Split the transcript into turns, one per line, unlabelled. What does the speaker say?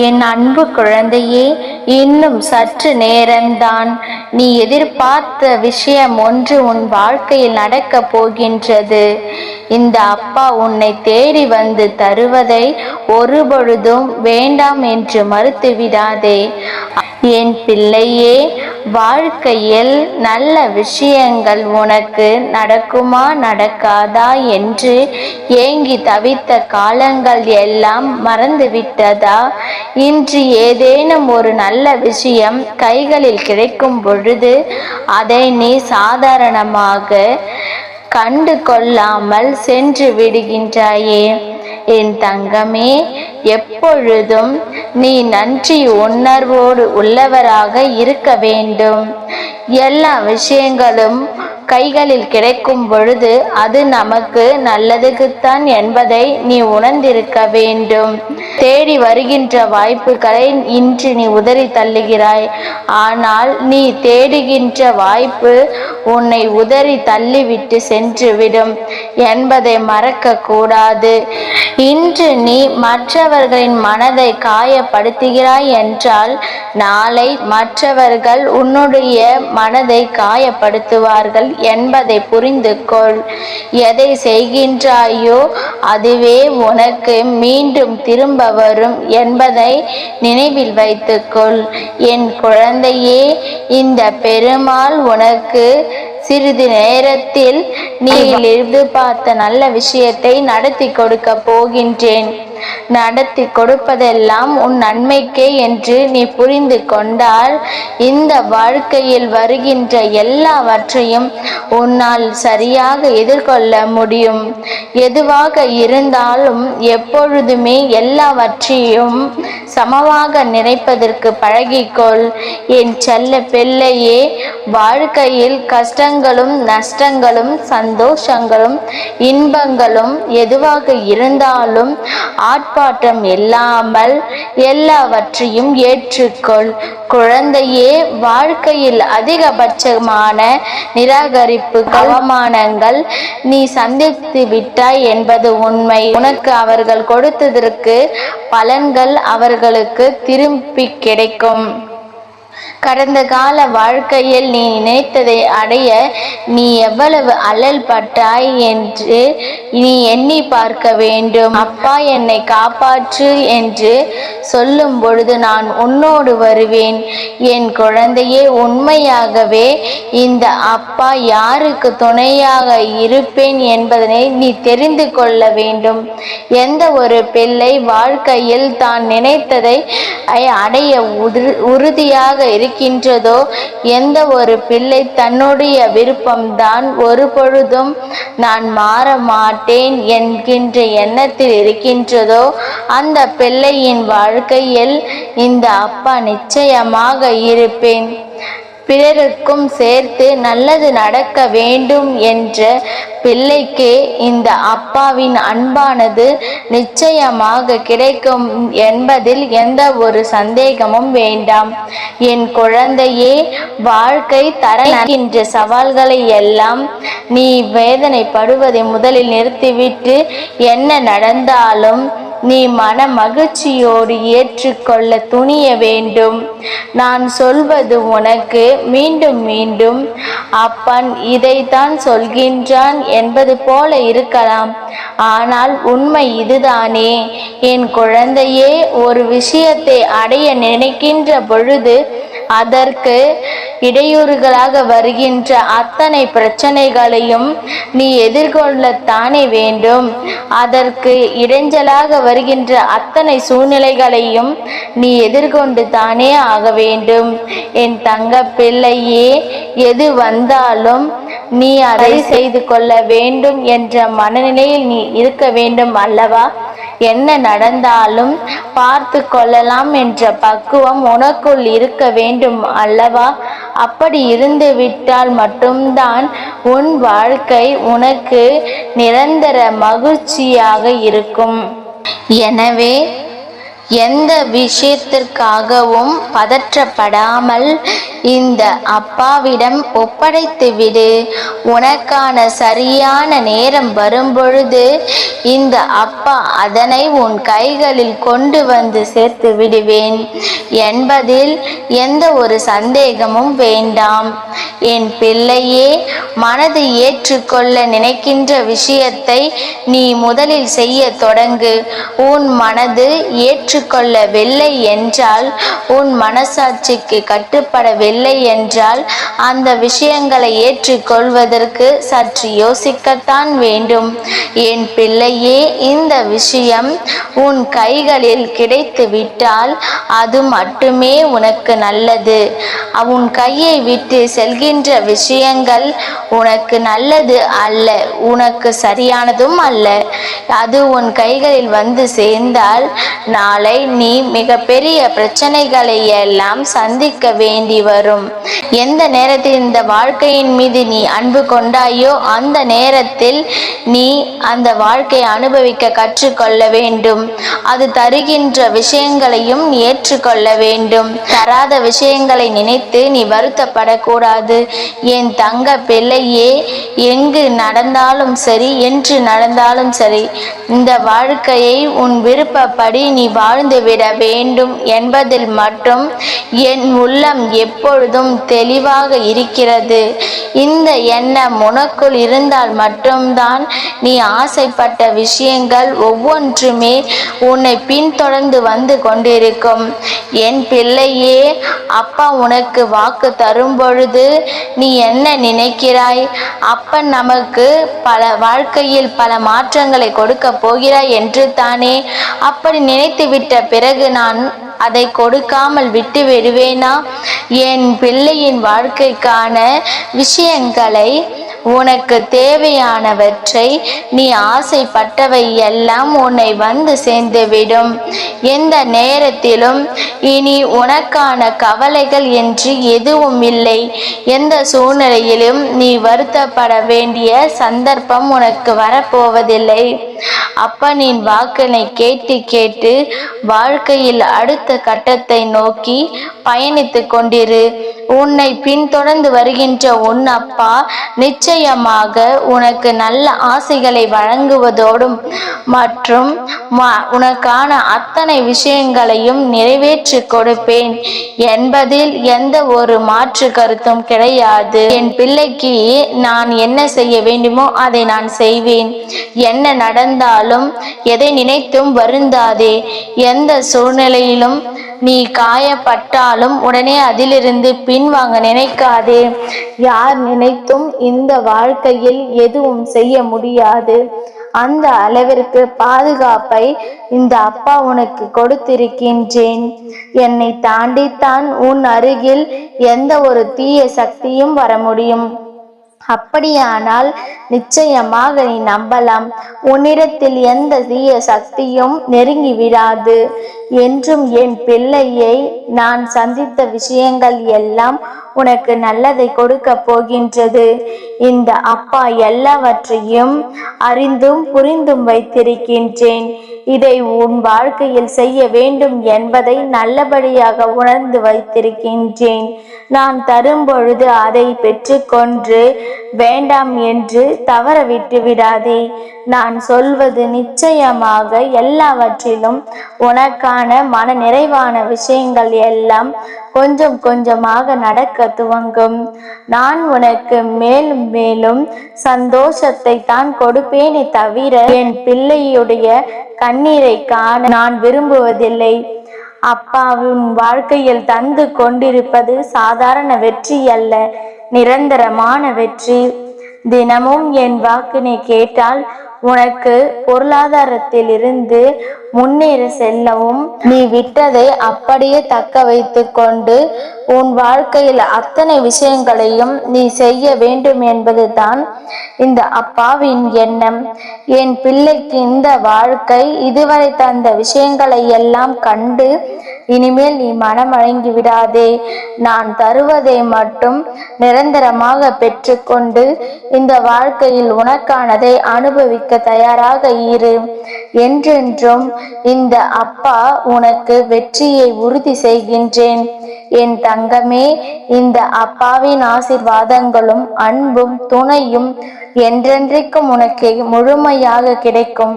என் அன்பு குழந்தையே இன்னும் சற்று நேரம்தான். நீ எதிர்பார்த்த விஷயம் ஒன்று உன் வாழ்க்கையில் நடக்கப் போகின்றது. இந்த அப்பா உன்னை தேடி வந்து தருவதை ஒருபொழுதும் வேண்டாம் என்று மறுத்துவிடாதே. என் பிள்ளையே வாழ்க்கையில் நல்ல விஷயங்கள் உனக்கு நடக்குமா நடக்காதா என்று ஏங்கி தவித்த காலங்கள் எல்லாம் மறந்துவிட்டதா? இன்று ஏதேனும் ஒரு நல்ல விஷயம் கைகளில் கிடைக்கும் பொழுது அதை நீ சாதாரணமாக கண்டு கொள்ளாமல் சென்று விடுகின்றாயே. என் தங்கமே எப்பொழுதும் நீ நன்றி உணர்வோடு உள்ளவராக இருக்க வேண்டும். எல்லா விஷயங்களும் கைகளில் கிடைக்கும் பொழுது அது நமக்கு நல்லதுக்குத்தான் என்பதை நீ உணர்ந்திருக்க வேண்டும். தேடி வருகின்ற வாய்ப்புகளை இன்று நீ உதறி தள்ளுகிறாய். ஆனால் நீ தேடுகின்ற வாய்ப்பு உன்னை உதறி தள்ளிவிட்டு சென்றுவிடும் என்பதை மறக்க கூடாது இன்று நீ மற்றவர்களின் மனதை காயப்படுத்துகிறாய் என்றால் நாளை மற்றவர்கள் உன்னுடைய மனதை காயப்படுத்துவார்கள் என்பதை புரிந்து கொள் எதை செய்கின்றாயோ அதுவே உனக்கு மீண்டும் திரும்ப வரும் என்பதை நினைவில் வைத்துக்கொள். என் குழந்தையே இந்த பெருமாள் உனக்கு சிறிது நேரத்தில் நீ எதிர்பார்த்த நல்ல விஷயத்தை நடத்தி கொடுக்க போகின்றேன். நடத்தி கொடுப்பதெல்லாம் உன் நன்மைக்கே என்று நீ புரிந்து கொண்டால் இந்த வாழ்க்கையில் வருகின்ற எல்லாவற்றையும் உன்னால் சரியாக எதிர்கொள்ள முடியும். எதுவாக இருந்தாலும் எப்பொழுதுமே எல்லாவற்றையும் சமமாக நினைப்பதற்கு பழகிக்கொள். என் செல்ல பிள்ளையே வாழ்க்கையில் கஷ்டங்களும் நஷ்டங்களும் சந்தோஷங்களும் இன்பங்களும் எதுவாக இருந்தாலும் ஆட்பாட்டம் இல்லாமல் எல்லாவற்றையும் ஏற்றுக்கொள். குழந்தையே வாழ்க்கையில் அதிகபட்சமான நிராகரிப்புகள் அவமானங்கள் நீ சந்தித்து விட்டாய் என்பது உண்மை. உனக்கு அவர்கள் கொடுத்ததற்கு பலன்கள் அவர்களுக்கு திரும்பி கிடைக்கும். கடந்த கால வாழ்க்கையில் நீ நினைத்ததை அடைய நீ எவ்வளவு அல்லல் பட்டாய் என்று நீ எண்ணி பார்க்க வேண்டும். அப்பா என்னை காப்பாற்று என்று சொல்லும் பொழுது நான் உன்னோடு வருவேன். என் குழந்தையே உண்மையாகவே இந்த அப்பா யாருக்கு துணையாக இருப்பேன் என்பதனை நீ தெரிந்து கொள்ள வேண்டும். எந்த ஒரு பிள்ளை வாழ்க்கையில் தான் நினைத்ததை அடைய உறுதியாக உறுதியாக இருக்கின்றதோ எந்த ஒரு பிள்ளை தன்னுடைய விருப்பம்தான் ஒரு பொழுதும் நான் மாற மாட்டேன் என்கின்ற எண்ணத்தில் இருக்கின்றதோ? அந்த பிள்ளையின் வாழ்க்கையில் இந்த அப்பா நிச்சயமாக இருப்பேன். பிறருக்கும் சேர்த்து நல்லது நடக்க வேண்டும் என்ற பிள்ளைக்கே இந்த அப்பாவின் அன்பானது நிச்சயமாக கிடைக்கும் என்பதில் எந்த ஒரு சந்தேகமும் வேண்டாம். என் குழந்தையே வாழ்க்கை தரக்கின்ற சவால்களை எல்லாம் நீ வேதனைப்படுவதை முதலில் நிறுத்திவிட்டு என்ன நடந்தாலும் நீ மன மகிழ்ச்சியோடு ஏற்றுக்கொள்ள துணிய வேண்டும். நான் சொல்வது உனக்கு மீண்டும் மீண்டும் அப்பன் இதைத்தான் சொல்கின்றான் என்பது போல இருக்கலாம். ஆனால் உண்மை இதுதானே. என் குழந்தையே ஒரு விஷயத்தை அடைய நினைக்கின்ற பொழுது அதற்கு இடையூறுகளாக வருகின்ற அத்தனை பிரச்சனைகளையும் நீ எதிர்கொள்ளத்தானே வேண்டும். அதற்கு இடைஞ்சலாக வருகின்ற அத்தனை சூழ்நிலைகளையும் நீ எதிர்கொண்டு தானே ஆக வேண்டும். என் தங்க பிள்ளையே எது வந்தாலும் நீ அதை செய்து கொள்ள வேண்டும் என்ற மனநிலையில் நீ இருக்க வேண்டும் அல்லவா? என்ன நடந்தாலும் பார்த்து கொள்ளலாம் என்ற பக்குவம் உனக்குள் இருக்க வேண்டும் அல்லவா? அப்படி இருந்து விட்டால் மட்டும்தான் உன் வாழ்க்கை உனக்கு நிரந்தர மகிழ்ச்சியாக இருக்கும். எனவே எந்த விஷயத்திற்காகவும் பதற்றப்படாமல் இந்த அப்பாவிடம் ஒப்படைத்து விடு உனக்கான சரியான நேரம் வரும்பொழுது இந்த அப்பா அதனை உன் கைகளில் கொண்டு வந்து சேர்த்து விடுவேன். என்பதில் எந்த ஒரு சந்தேகமும் வேண்டாம். என் பிள்ளையே மனது ஏற்றுக்கொள்ள நினைக்கின்ற விஷயத்தை நீ முதலில் செய்ய தொடங்கு. உன் மனது ஏற்றுக்கொள்ளவில்லை என்றால் உன் மனசாட்சிக்கு கட்டுப்படவில்லை என்றால் அந்த விஷயங்களை ஏற்றுக்கொள்வதற்கு சற்று யோசிக்கத்தான் வேண்டும். என் பிள்ளையே இந்த விஷயம் உன் கைகளில் கிடைத்து விட்டால் அது மட்டுமே உனக்கு நல்லது. உன் கையை விட்டு செல்கின்ற விஷயங்கள் உனக்கு நல்லது அல்ல உனக்கு சரியானதும் அல்ல. அது உன் கைகளில் வந்து சேர்ந்தால் நாளை நாளை நீ மிகப்பெரிய பிரச்சனைகளை எல்லாம் சந்திக்க வேண்டி வரும். எந்த நேரத்தில் இந்த வாழ்க்கையின் மீது நீ அன்பு கொண்டாயோ அந்த நேரத்தில் நீ அந்த வாழ்க்கையை அனுபவிக்க கற்றுக்கொள்ள வேண்டும். அது தருகின்ற விஷயங்களையும் நீ ஏற்றுக்கொள்ள வேண்டும். தராத விஷயங்களை நினைத்து நீ வருத்தப்படக்கூடாது. என் தங்க பிள்ளையே எங்கு நடந்தாலும் சரி என்று நடந்தாலும் சரி இந்த வாழ்க்கையை உன் விருப்பப்படி நீ வா வாழ்ந்துவிட வேண்டும் என்பதில் மட்டும் என் உள்ளம் எப்பொழுதும் தெளிவாக இருக்கிறது. இந்த எண்ணம் உனக்குள் இருந்தால் மட்டும்தான் நீ ஆசைப்பட்ட விஷயங்கள் ஒவ்வொன்றுமே உன்னை பின்தொடர்ந்து வந்து கொண்டிருக்கும். என் பிள்ளையே அப்பா உனக்கு வாக்கு தரும் பொழுது நீ என்ன நினைக்கிறாய்? அப்பன் நமக்கு பல வாழ்க்கையில் பல மாற்றங்களை கொடுக்க போகிறாய் என்று தானே அப்படி நினைத்து விட்ட பிறகு நான் அதை கொடுக்காமல் விட்டு விடுவேனா? என் பிள்ளையின் வாழ்க்கைக்கான விஷயங்களை உனக்கு தேவையானவற்றை நீ ஆசைப்பட்டவை எல்லாம் உன்னை வந்து சேர்ந்துவிடும். எந்த நேரத்திலும் இனி உனக்கான கவலைகள் என்று எதுவும் இல்லை. எந்த சூழ்நிலையிலும் நீ வருத்தப்பட வேண்டிய சந்தர்ப்பம் உனக்கு வரப்போவதில்லை. அப்பனின் வாக்கினை கேட்டு கேட்டு வாழ்க்கையில் அடுத்த கட்டத்தை நோக்கி பயணித்து கொண்டிரு. உன்னை பின்தொடர்ந்து வருகின்ற உன் அப்பா நிச்சயமாக உனக்கு நல்ல ஆசைகளை வழங்குவதோடும் மற்றும் உனக்கான அத்தனை விஷயங்களையும் நிறைவேற்றி கொடுப்பேன். என்பதில் எந்த ஒரு மாற்று கருத்தும் கிடையாது. என் பிள்ளைக்கு நான் என்ன செய்ய வேண்டுமோ அதை நான் செய்வேன். என்ன நடந்தாலும் எதை நினைத்தும் வருந்தாதே. எந்த சூழ்நிலையிலும் நீ காயப்பட்டாலும் உடனே அதிலிருந்து பின்வாங்க நினைக்காதே. யார் நினைத்தும் இந்த வாழ்க்கையில் எதுவும் செய்ய முடியாது. அந்த அளவிற்கு பாதுகாப்பை இந்த அப்பா உனக்கு கொடுத்திருக்கின்றேன். என்னை தாண்டித்தான் உன் அருகில் எந்த ஒரு தீய சக்தியும் வர முடியும். அப்படியானால் நிச்சயமாக நீ நம்பலாம். உன்னிடத்தில் எந்த தீய சக்தியும் நெருங்கி விடாது என்றும் என் பிள்ளையை நான் சந்தித்த விஷயங்கள் எல்லாம் உனக்கு நல்லதை கொடுக்க போகின்றது. இந்த அப்பா எல்லாவற்றையும் அறிந்தும் புரிந்தும் வைத்திருக்கின்றேன். இதை உன் வாழ்க்கையில் செய்ய வேண்டும் என்பதை நல்லபடியாக உணர்ந்து வைத்திருக்கின்றேன். நான் தரும் பொழுது அதை பெற்றுக்கொண்டு வேண்டாம் என்று தவற விட்டு விடாதே. நான் சொல்வது நிச்சயமாக எல்லாவற்றிலும் உனக்கான மன நிறைவான விஷயங்கள் எல்லாம் கொஞ்சம் கொஞ்சமாக நடக்க துவங்கும். நான் உனக்கு மேலும் மேலும் சந்தோஷத்தை தான் கொடுப்பேனே தவிர என் பிள்ளையுடைய கண்ணீரை காண நான் விரும்புவதில்லை. அப்பாவும் வாழ்க்கையில் தந்து கொண்டிருப்பது சாதாரண வெற்றி அல்ல நிரந்தரமான வெற்றி. தினமும் என் வாக்கினை கேட்டால் உனக்கு பொருளாதாரத்தில் இருந்து முன்னேறி செல்லவும் நீ விட்டதை அப்படியே தக்க வைத்து கொண்டு உன் வாழ்க்கையில் அத்தனை விஷயங்களையும் நீ செய்ய வேண்டும் என்பதுதான் இந்த அப்பாவின் எண்ணம். என் பிள்ளைக்கு இந்த வாழ்க்கை இதுவரை தந்த விஷயங்களை எல்லாம் கண்டு இனிமேல் நீ மனம் அழங்கி விடாதே. நான் தருவதை மட்டும் நிரந்தரமாக பெற்றுக்கொண்டு இந்த வாழ்க்கையில் உனக்கானதை அனுபவிக்க தயாராக இரு. என்றென்றும் இந்த அப்பா உனக்கு வெற்றியை உறுதி செய்கின்றேன். என் தங்கமே இந்த அப்பாவின் ஆசிர்வாதங்களும் அன்பும் துணையும் என்றென்றைக்கும் உனக்கு முழுமையாக கிடைக்கும்.